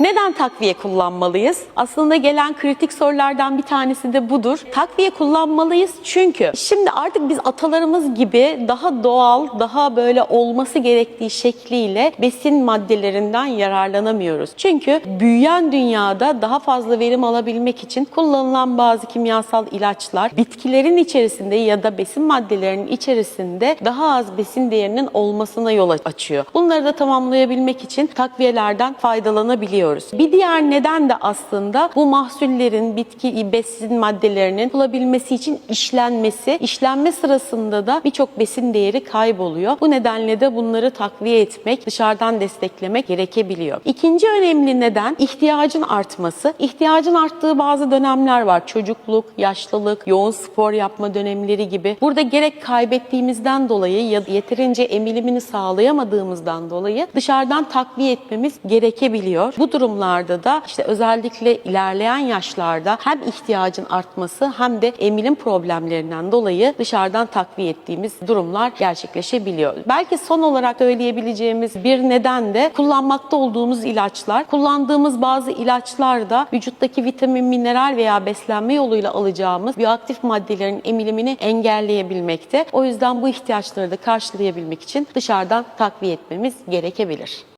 Neden takviye kullanmalıyız? Aslında gelen kritik sorulardan bir tanesi de budur. Takviye kullanmalıyız çünkü şimdi artık biz atalarımız gibi daha doğal, daha böyle olması gerektiği şekliyle besin maddelerinden yararlanamıyoruz. Çünkü büyüyen dünyada daha fazla verim alabilmek için kullanılan bazı kimyasal ilaçlar bitkilerin içerisinde ya da besin maddelerinin içerisinde daha az besin değerinin olmasına yol açıyor. Bunları da tamamlayabilmek için takviyelerden faydalanabiliyoruz. Bir diğer neden de aslında bu mahsullerin bitki besin maddelerinin bulabilmesi için işlenmesi. İşlenme sırasında da birçok besin değeri kayboluyor. Bu nedenle de bunları takviye etmek, dışarıdan desteklemek gerekebiliyor. İkinci önemli neden ihtiyacın artması. İhtiyacın arttığı bazı dönemler var. Çocukluk, yaşlılık, yoğun spor yapma dönemleri gibi. Burada gerek kaybettiğimizden dolayı ya yeterince emilimini sağlayamadığımızdan dolayı dışarıdan takviye etmemiz gerekebiliyor. Bu durumlarda da işte özellikle ilerleyen yaşlarda hem ihtiyacın artması hem de emilim problemlerinden dolayı dışarıdan takviye ettiğimiz durumlar gerçekleşebiliyor. Belki son olarak söyleyebileceğimiz bir neden de kullanmakta olduğumuz ilaçlar. Kullandığımız bazı ilaçlar da vücuttaki vitamin, mineral veya beslenme yoluyla alacağımız bioaktif maddelerin emilimini engelleyebilmekte. O yüzden bu ihtiyaçları da karşılayabilmek için dışarıdan takviye etmemiz gerekebilir.